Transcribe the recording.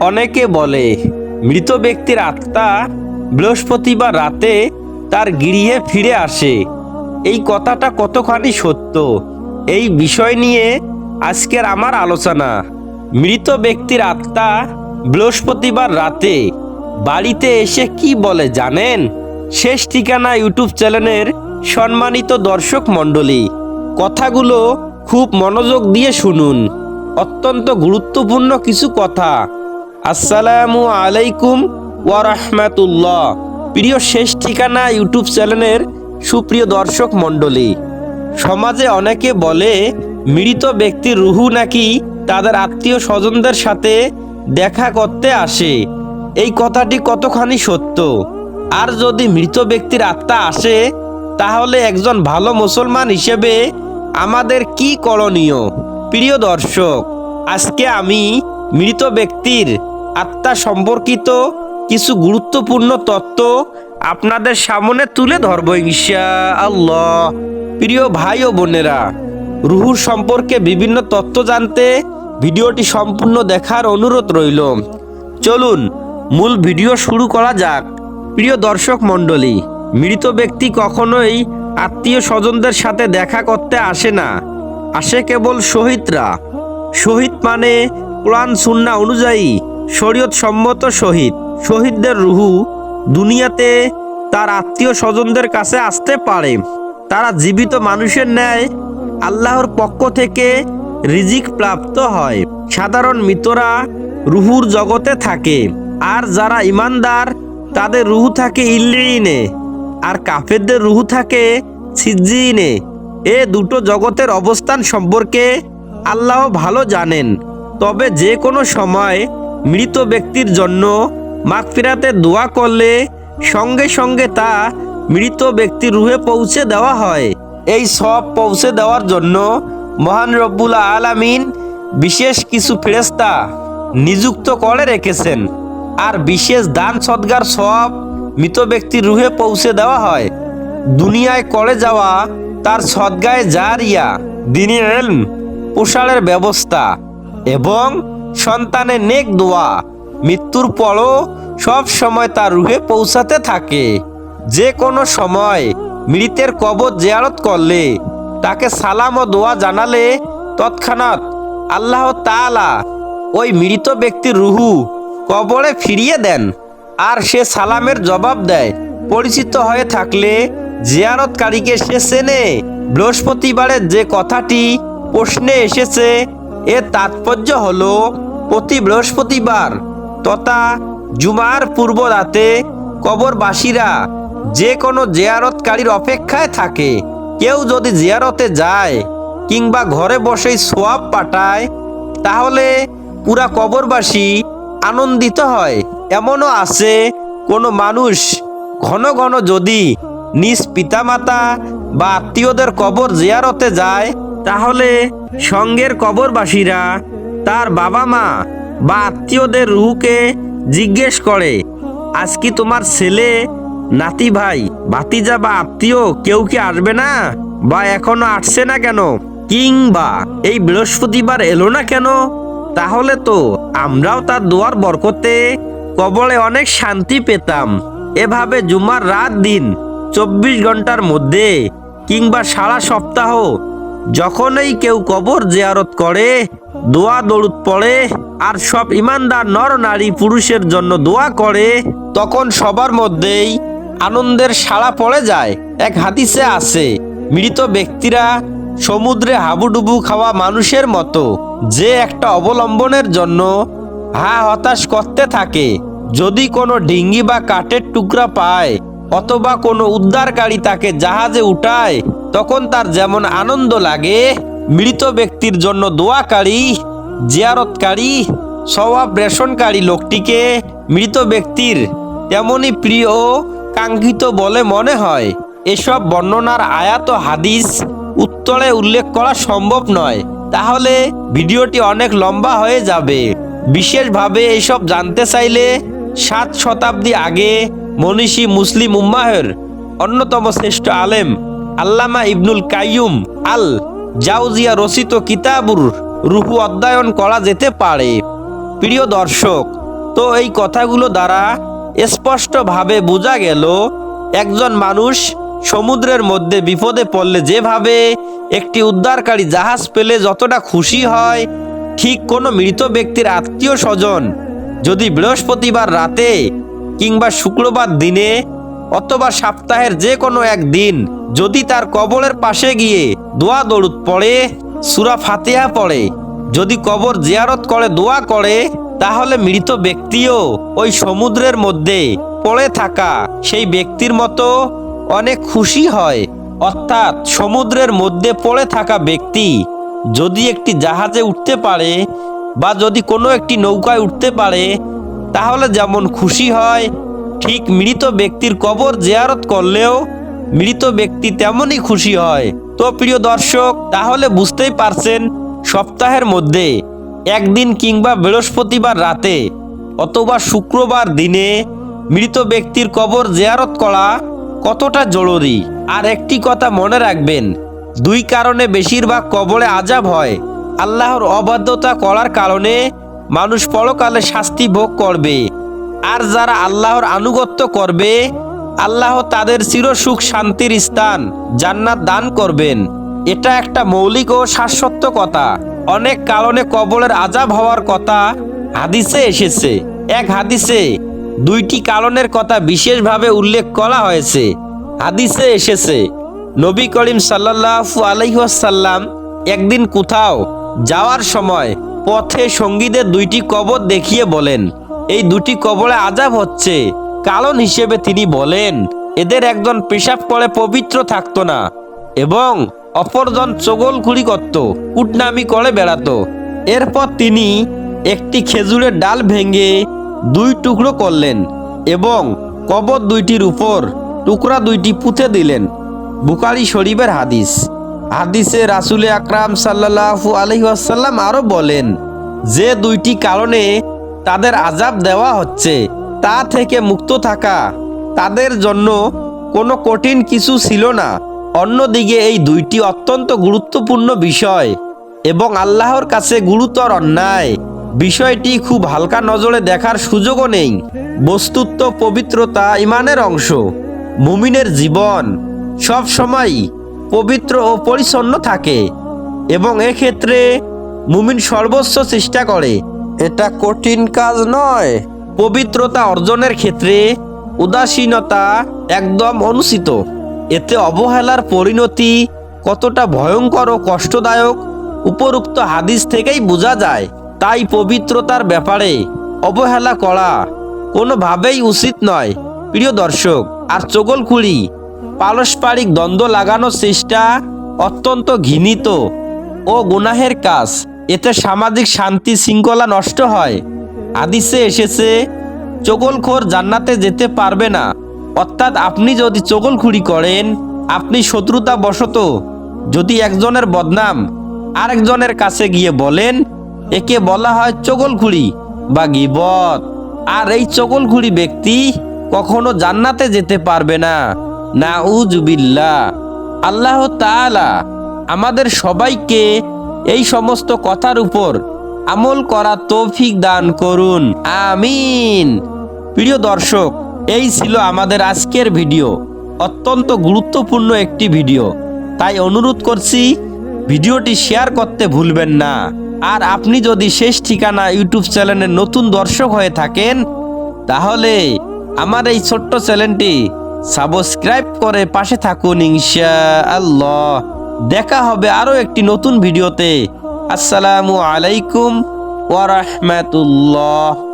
অনেকে বলে, মৃত ব্যক্তির আত্মা বৃহস্পতিবার রাতে তার গৃহে ফিরে আসে। এই কথাটা কতখানি সত্য? এই বিষয় নিয়ে আজকের আমার আলোচনা। মৃত ব্যক্তির আত্মা বৃহস্পতিবার রাতে বাড়িতে এসে কি বলে জানেন? শেষ ঠিকানা ইউটিউব চ্যানেলের সম্মানিত দর্শক মণ্ডলী। কথাগুলো খুব মনোযোগ দিয়ে শুনুন। অত্যন্ত গুরুত্বপূর্ণ কিছু কথা। আসসালামু আলাইকুম ওয়ারহমাতুল্লাহ। প্রিয় শেষ ঠিকানা ইউটিউব চ্যানেলের সুপ্রিয় দর্শক মণ্ডলী, সমাজে অনেকে বলে, মৃত ব্যক্তির রুহু নাকি তাদের আত্মীয় স্বজনদের সাথে দেখা করতে আসে। এই কথাটি কতখানি সত্য? আর যদি মৃত ব্যক্তির আত্মা আসে, তাহলে একজন ভালো মুসলমান হিসেবে আমাদের কি করণীয়? প্রিয় দর্শক, আজকে আমি মৃত ব্যক্তির আত্মা সম্পর্কিত কিছু গুরুত্বপূর্ণ তত্ত্ব আপনাদের সামনে তুলে ধরব ইনশা আল্লাহ প্রিয় ভাই ও বোনেরা, রুহুর সম্পর্কে বিভিন্ন তত্ত্ব জানতে ভিডিওটি সম্পূর্ণ দেখার অনুরোধ রইল। চলুন মূল ভিডিও শুরু করা যাক। প্রিয় দর্শক মণ্ডলী, মৃত ব্যক্তি কখনোই আত্মীয় স্বজনদের সাথে দেখা করতে আসে না। আসে কেবল শহীদরা। শহীদ মানে কোরআন সুন্না অনুযায়ী শরীয়ত সম্মত শহীদ। শহীদদের রুহু দুনিয়াতে তার আত্মীয় স্বজনদের কাছে আসতে পারে। তারা জীবিত মানুষের ন্যায় আল্লাহর পক্ষ থেকে রিজিক প্রাপ্ত হয়। সাধারণ মৃতরা রুহুর জগতে থাকে। আর যারা ইমানদার, তাদের রুহু থাকে ইল্লিনে। আর কাফেরদের রুহু থাকে সিজ্জিনে। এ দুটো জগতের অবস্থান সম্পর্কে আল্লাহ ভালো জানেন। তবে যে কোনো সময় মৃত ব্যক্তির জন্য মাগফিরাতে দোয়া করলে সঙ্গে সঙ্গে তা মৃত ব্যক্তির রুহে পৌঁছে দেওয়া হয়। এই সব পৌঁছে দেওয়ার জন্য মহান রব্বুল আলামিন বিশেষ কিছু ফেরেস্তা নিযুক্ত করে রেখেছেন। আর বিশেষ দান সদ্গার সব মৃত ব্যক্তির রুহে পৌঁছে দেওয়া হয়। দুনিয়ায় করে যাওয়া তার সদ্গায় জারিয়া দিনী এলম প্রসারের ব্যবস্থা এবং সন্তানের নেক দোয়া। মৃত্যুর পরও সব সময় তার রুহে পৌঁছাতে থাকে। যে কোনো সময় মৃতের কবর জেয়ারত করলে, তাকে সালাম ও দোয়া জানালে তৎক্ষণাৎ আল্লাহ তাআলা ওই মৃত ব্যক্তির রুহু কবরে ফিরিয়ে দেন আর সে সালামের জবাব দেয়। পরিচিত হয়ে থাকলে জিয়ারতকারীকে সে চেনে। বৃহস্পতিবারের যে কথাটি প্রশ্নে এসেছে এর তাৎপর্য হল, প্রতি বৃহস্পতিবার তথা জুমার পূর্ব রাতে কবরবাসীরা যে কোনো জিয়ারতকারীর অপেক্ষায় থাকে। কেউ যদি জিয়ারতে যায় কিংবা ঘরে বসেই সোয়াব পাঠায়, তাহলে পুরা কবরবাসী আনন্দিত হয়। এমনও আছে কোনো মানুষ ঘন ঘন যদি নিজ পিতামাতা বা আত্মীয়দের কবর জিয়ারতে যায় তাহলে সঙ্গের কবরবাসীরা তার বাবা মা বা আত্মীয়দের রুহুকে জিজ্ঞেস করে, আজ কি তোমার ছেলে, নাতি ভাই, ভাতিজা বা আত্মীয় কেউ কি আসবে না? বা এখনও আসছে না কেন? কিংবা এই বৃহস্পতিবার এলো না কেন? তাহলে তো আমরাও তার দোয়ার বরকতে কবলে অনেক শান্তি পেতাম। এভাবে জুমার রাত দিন চব্বিশ ঘণ্টার মধ্যে কিংবা সারা সপ্তাহ যখনই কেউ কবর জেয়ারত করে, দোয়া দরুদ পড়ে, আর সব ইমানদার নর নারী পুরুষের জন্য দোয়া করে, তখন সবার মধ্যেই আনন্দের সাড়া পড়ে যায়। এক হাদিসে আছে, মৃত ব্যক্তিরা সমুদ্রে হাবুডুবু খাওয়া মানুষের মতো, যে একটা অবলম্বনের জন্য হা হতাশ করতে থাকে। যদি কোনো ডিঙ্গি বা কাঠের টুকরা পায় অথবা কোনো উদ্ধারকারী তাকে জাহাজে উঠায়, তখন তার যেমন আনন্দ লাগে। মৃত ব্যক্তির জন্য দোয়াকারী, জিয়ারতকারী, সওয়াব রেশনকারী লোকটিকে মৃত ব্যক্তির তেমনই প্রিয় কাঙ্ক্ষিত বলে মনে হয়। এসব বর্ণনার আয়াত হাদিস উত্তরে উল্লেখ করা সম্ভব নয়। তাহলে ভিডিওটি অনেক লম্বা হয়ে যাবে। বিশেষভাবে এসব জানতে চাইলে সাত শতাব্দী আগে মনীষী মুসলিম উম্মাহের অন্যতম শ্রেষ্ঠ আলেম আল্লামা ইবনুল কাইয়ুম আল জাউজিয়া রচিত কিতাবুর রুহু অধ্যয়ন করা যেতে পারে। প্রিয় দর্শক, তো এই কথাগুলো দ্বারা স্পষ্টভাবে বোঝা গেল, একজন মানুষ সমুদ্রের মধ্যে বিপদে পড়লে যেভাবে একটি উদ্ধারকারী জাহাজ পেলে যতটা খুশি হয়, ঠিক কোনো মৃত ব্যক্তির আত্মীয় স্বজন যদি বৃহস্পতিবার রাতে কিংবা শুক্রবার দিনে অথবা সপ্তাহের যে কোনো একদিন যদি তার কবরের পাশে গিয়ে দোয়া দরুদ পড়ে, সুরা ফাতেহা পড়ে, যদি কবর জিয়ারত করে, দোয়া করে, তাহলে মৃত ব্যক্তিও ওই সমুদ্রের মধ্যে পড়ে থাকা সেই ব্যক্তির মতো অনেক খুশি হয়। অর্থাৎ সমুদ্রের মধ্যে পড়ে থাকা ব্যক্তি যদি একটি জাহাজে উঠতে পারে বা যদি কোনো একটি নৌকায় উঠতে পারে তাহলে যেমন খুশি হয়, ঠিক মৃত ব্যক্তির কবর জেয়ারত করলেও মৃত ব্যক্তি তেমনই খুশি হয়। তো প্রিয় দর্শক, তাহলে বুঝতেই পারছেন সপ্তাহের মধ্যে একদিন কিংবা বৃহস্পতিবার রাতে অথবা শুক্রবার দিনে মৃত ব্যক্তির কবর জেয়ারত করা কতটা জরুরি? আর একটি কথা মনে রাখবেন, দুই কারণে বেশিরভাগ কবরে আজাব হয়। আল্লাহর অবাধ্যতা করার কারণে মানুষ পরকালে শাস্তি ভোগ করবে। আর যারা আল্লাহর আনুগত্য করবে, আল্লাহ তাদের চিরসুখ শান্তির স্থান জান্নাত দান করবেন। এটা একটা মৌলিক ও শাশ্বত কথা। অনেক কারণে কবরের আজাব হওয়ার কথা হাদিসে এসেছে। এক হাদিসে দুইটি কারণের কথা বিশেষভাবে উল্লেখ করা হয়েছে। হাদিসে এসেছে, নবী করিম সাল্লাল্লাহু আলাইহাল্লাম একদিন কোথাও যাওয়ার সময় পথে সঙ্গীদের দুইটি কবর দেখিয়ে বলেন, এই দুটি কবরে আজাব হচ্ছে। কারণ হিসেবে তিনি বলেন, এদের একজন পেশাব করে পবিত্র থাকতো না এবং অপরজন চগল খুঁড়ি করত, কুটনামি করে বেড়াতো। এরপর তিনি একটি খেজুরের ডাল ভেঙে দুই টুকরো করলেন এবং কবর দুইটির উপর টুকরা দুইটি পুঁতে দিলেন। বুকারি শরীফের হাদিস। হাদিসে রাসুলে আকরাম সাল্লাহু আলহিহাসাল্লাম আরও বলেন, যে দুইটি কারণে তাদের আজাব দেওয়া হচ্ছে, তা থেকে মুক্ত থাকা তাদের জন্য কোনো কঠিন কিছু ছিল না। অন্যদিকে এই দুইটি অত্যন্ত গুরুত্বপূর্ণ বিষয় এবং আল্লাহর কাছে গুরুতর অন্যায়। বিষয়টি খুব হালকা নজরে দেখার সুযোগও নেই। বস্তুত্ব, পবিত্রতা, ইমানের অংশ। মুমিনের জীবন সব সময় পবিত্র ও পরিচ্ছন্ন থাকে এবং এক্ষেত্রে মুমিন সর্বোচ্চ চেষ্টা করে। এটা কঠিন কাজ নয়। পবিত্রতা অর্জনের ক্ষেত্রে উদাসীনতা একদম অনুচিত। এতে অবহেলার পরিণতি কতটা ভয়ঙ্কর ও কষ্টদায়ক উপরুক্ত হাদিস থেকেই বোঝা যায়। তাই পবিত্রতার ব্যাপারে অবহেলা করা কোনোভাবেই উচিত নয়। প্রিয় দর্শক, আর চগলখুড়ি পারস্পরিক দ্বন্দ্ব লাগানোর চেষ্টা অত্যন্ত ঘৃণিত ও গুনাহের কাজ। এতে সামাজিক শান্তি শৃঙ্খলা নষ্ট হয়। হাদিসে এসেছে, চগলখোর জান্নাতে যেতে পারবে না। অর্থাৎ আপনি যদি চগলখুড়ি করেন, আপনি শত্রুতা বশত যদি একজনের বদনাম আরেকজনের কাছে গিয়ে বলেন, একে বলা হয় চগলখুড়ি বা গিবত। আর এই চগলখুড়ি ব্যক্তি কখনো জান্নাতে যেতে পারবে না। না উজুবিল্লা আল্লাহ তাআলা আমাদের সবাইকে এই সমস্ত কথার উপর আমল করা তৌফিক দান করুন। আমিন। প্রিয় দর্শক, এই ছিল আমাদের আজকের ভিডিও। অত্যন্ত গুরুত্বপূর্ণ একটি ভিডিও। তাই অনুরোধ করছি, ভিডিওটি শেয়ার করতে ভুলবেন না। আর আপনি যদি শেষ ঠিকানা ইউটিউব চ্যানেলের নতুন দর্শক হয়ে থাকেন, তাহলে আমার এই ছোট্ট চ্যানেলটি সাবস্ক্রাইব করে পাশে থাকুন ইনশা আল্লাহ দেখা হবে আরও একটি নতুন ভিডিওতে। আসসালামু আলাইকুম ওয়া রাহমাতুল্লাহ।